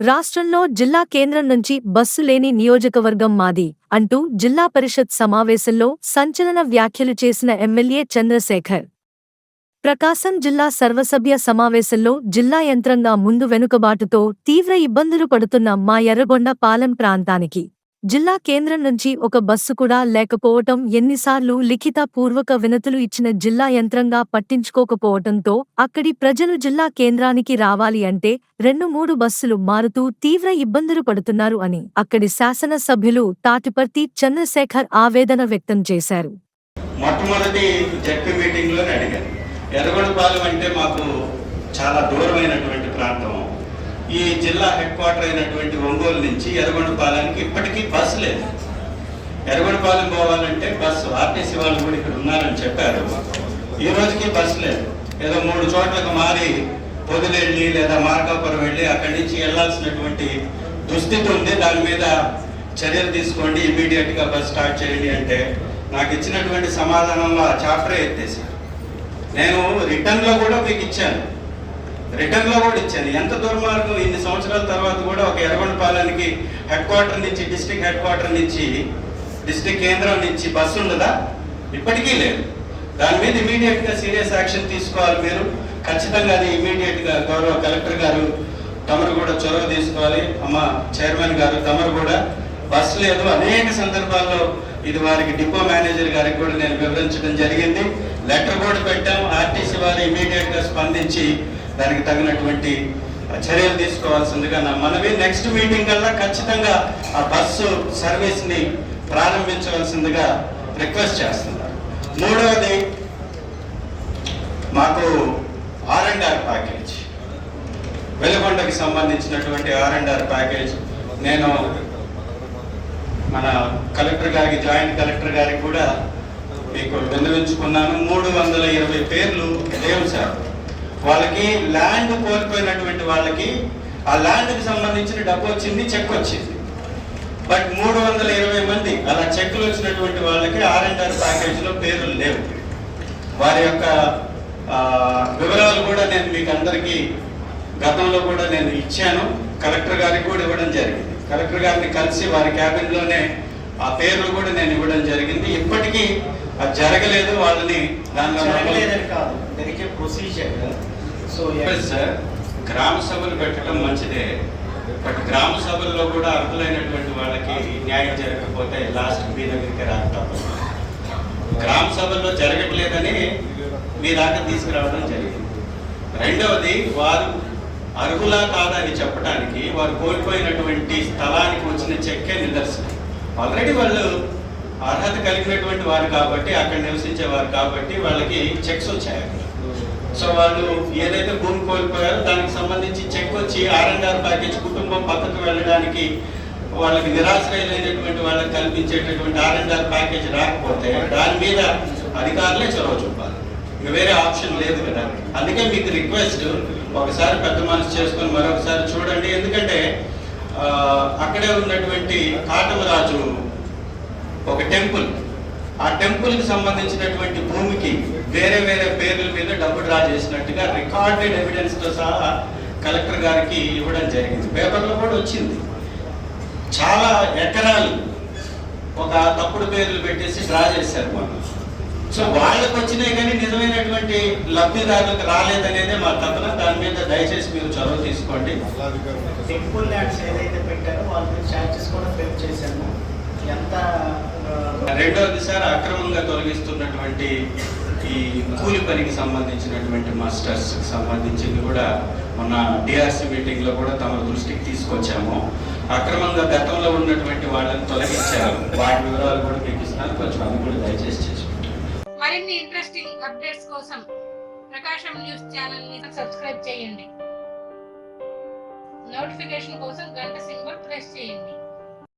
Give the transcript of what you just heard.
రాష్ట్రంలో జిల్లా కేంద్రం నుంచి బస్సు లేని నియోజకవర్గం మాది అంటూ జిల్లా పరిషత్ సమావేశంలో సంచలన వ్యాఖ్యలు చేసిన ఎమ్మెల్యే చంద్రశేఖర్. ప్రకాశం జిల్లా సర్వసభ్య సమావేశంలో జిల్లా యంత్రంగా ముందు వెనుకబాటుతో తీవ్ర ఇబ్బందులు పడుతున్న మా ఎర్రగొండ పాలెం ప్రాంతానికి జిల్లా కేంద్రం నుంచి ఒక బస్సు కూడా లేకపోవటం ఎన్నిసార్లు లిఖిత పూర్వక వినతులు ఇచ్చిన జిల్లా యంత్రంగా పట్టించుకోకపోవటంతో అక్కడి ప్రజలు జిల్లా కేంద్రానికి రావాలి అంటే రెండు మూడు బస్సులు మారుతూ తీవ్ర ఇబ్బందులు పడుతున్నారు అని అక్కడి శాసనసభ్యులు తాటిపర్తి చంద్రశేఖర్ ఆవేదన వ్యక్తం చేశారు. మొట్టమొదటి జడ్పీ మీటింగ్లోనే ఎర్రగొండపాలెం అంటే మాకు చాలా దూరమైనటువంటి ప్రాంతం. ఈ జిల్లా హెడ్ క్వార్టర్ అయినటువంటి ఒంగోలు నుంచి ఎర్రగొండపాలెంకి ఇప్పటికీ బస్సు లేదు. ఎర్రగొండపాలెం పోవాలంటే బస్సు ఆర్టీసీ వాళ్ళు కూడా ఇక్కడ ఉన్నారని చెప్పారు. ఈ రోజుకి బస్సు లేదు. ఏదో మూడు చోట్లకు మారి పొదిలెళ్ళి లేదా మార్కాపురం వెళ్ళి అక్కడి నుంచి వెళ్ళాల్సినటువంటి దుస్థితి ఉంది. దాని మీద చర్యలు తీసుకోండి. ఇమీడియట్గా బస్ స్టార్ట్ చేయండి అంటే నాకు ఇచ్చినటువంటి సమాధానంలో ఆ చాప్టరే ఎత్తేసారు నేను రిటర్న్లో కూడా మీకు ఇచ్చాను. రిటర్న్లో కూడా ఇచ్చాను ఎంత దుర్మార్గం ఇన్ని సంవత్సరాల తర్వాత కూడా ఒక ఎర్రగొండపాలెనికి హెడ్ క్వార్టర్ నుంచి డిస్ట్రిక్ట్ హెడ్ క్వార్టర్ నుంచి డిస్ట్రిక్ట్ కేంద్రం నుంచి బస్సు ఉండదా? ఇప్పటికీ లేదు. దాని మీద ఇమీడియట్గా సీరియస్ యాక్షన్ తీసుకోవాలి మీరు. ఖచ్చితంగా అది ఇమీడియట్గా గౌరవ కలెక్టర్ గారు తమరు కూడా చొరవ తీసుకోవాలి. అమ్మ చైర్మన్ గారు తమరు కూడా బస్సు లేదు. అనేక సందర్భాల్లో ఇది వారికి డిపో మేనేజర్ గారికి కూడా నేను వివరించడం జరిగింది. లెటర్ కూడా పెట్టాం. ఆర్టీసీ వారు ఇమీడియట్గా స్పందించి దానికి తగినటువంటి చర్యలు తీసుకోవాల్సిందిగా నా మనవి. నెక్స్ట్ మీటింగ్ కల్లా ఖచ్చితంగా ఆ బస్సు సర్వీస్ని ప్రారంభించవలసిందిగా రిక్వెస్ట్ చేస్తున్నారు. మూడవది మాకు ఆర్ అండ్ ఆర్ ప్యాకేజ్ వెలుగొండకి సంబంధించినటువంటి ఆర్ అండ్ ఆర్ ప్యాకేజ్ నేను మన కలెక్టర్ గారికి జాయింట్ కలెక్టర్ గారికి కూడా మీకు విన్నవించుకున్నాను. మూడు వందల ఇరవై పేర్లు లేవు సార్ వాళ్ళకి ల్యాండ్ కోల్పోయినటువంటి వాళ్ళకి ఆ ల్యాండ్కి సంబంధించిన డబ్బు వచ్చింది చెక్ వచ్చింది. బట్ మూడు వందల ఇరవై మంది అలా చెక్కులు వచ్చినటువంటి వాళ్ళకి ఆర్ అండ్ ఆర్ ప్యాకేజీలో పేర్లు లేవు. వారి యొక్క వివరాలు కూడా నేను మీకు అందరికీ గతంలో కూడా నేను ఇచ్చాను. కలెక్టర్ గారికి కూడా ఇవ్వడం జరిగింది. కలెక్టర్ గారిని కలిసి వారి క్యాబిన్లోనే ఆ పేర్లు కూడా నేను ఇవ్వడం జరిగింది. ఇప్పటికీ అది జరగలేదు. వాళ్ళని దానిలో జరగలేదని కాదు. ప్రొసీజర్ సో సార్ గ్రామ సభలు పెట్టడం మంచిదే. బట్ గ్రామ సభల్లో కూడా అర్హులైనటువంటి వాళ్ళకి న్యాయం జరగకపోతే లాస్ట్ మీ దగ్గరికి రాక గ్రామ సభల్లో జరగట్లేదని మీ దాకా తీసుకురావడం జరిగింది. రెండవది వారు అర్హులా కాదని చెప్పడానికి వారు కోల్పోయినటువంటి స్థలానికి వచ్చిన చెక్కే నిదర్శనం. ఆల్రెడీ వాళ్ళు అర్హత కలిగినటువంటి వారు కాబట్టి అక్కడ నివసించే వారు కాబట్టి వాళ్ళకి చెక్స్ వచ్చాయి అక్కడ. సో వాళ్ళు ఏదైతే భూమి కోల్పోయారో దానికి సంబంధించి చెక్ వచ్చి ఆర్ఎన్ఆర్ ప్యాకేజ్ కుటుంబం పక్కకు వెళ్ళడానికి వాళ్ళకి నిరాశ్రయులైనటువంటి వాళ్ళకి కల్పించేటటువంటి ఆర్ఎన్ఆర్ ప్యాకేజ్ రాకపోతే దాని మీద అధికారులే చొరవ చూపాలి. ఇక వేరే ఆప్షన్ లేదు కదా. అందుకే మీకు రిక్వెస్ట్ ఒకసారి పెద్ద మనసు చేసుకొని మరొకసారి చూడండి. ఎందుకంటే అక్కడే ఉన్నటువంటి కాటమరాజు ఒక టెంపుల్ ఆ టెంపుల్కి సంబంధించినటువంటి భూమికి వేరే వేరే పేర్ల మీద డబ్బు డ్రా చేసినట్టుగా రికార్డెడ్ ఎవిడెన్స్తో సహా కలెక్టర్ గారికి ఇవ్వడం జరిగింది. పేపర్లో కూడా వచ్చింది. చాలా ఎకరాలు ఒక తప్పుడు పేర్లు పెట్టేసి డ్రా చేశారు మొన్న సో వాళ్ళకి వచ్చినాయి కానీ నిజమైనటువంటి లబ్ధిదారులకు రాలేదనేదే మా తపన. దాని మీద దయచేసి మీరు చొరవ తీసుకోండి. టెంపుల్ ల్యాండ్స్ ఏదైతే పెట్టారో వాళ్ళకి ఛార్జెస్ కూడా పే చేశాము. ఎంత ఆ, రెండవది సార్ అక్రమంగా తొలగిస్తున్నటువంటి ఈ కూలి పనికి సంబంధించినటువంటి మాస్టర్స్ సంబంధించింది కూడా మొన్న డిఆర్సీ మీటింగ్లో కూడా తమ దృష్టికి తీసుకొచ్చాము. అక్రమంగా గతంలో ఉన్నటువంటి వాళ్ళని తొలగించారు. వాటి వివరాలు కూడా మీకు ఇస్తున్నాను. కొంచెం అది కూడా దయచేసి చేసుకుంటాం మరిన్ని ఇంట్రెస్టింగ్ అప్డేట్స్ కోసం ప్రకాశం న్యూస్ ఛానల్ని సబ్స్క్రైబ్ చేయండి. నోటిఫికేషన్ కోసం గంట సింబల్ ప్రెస్ చేయండి.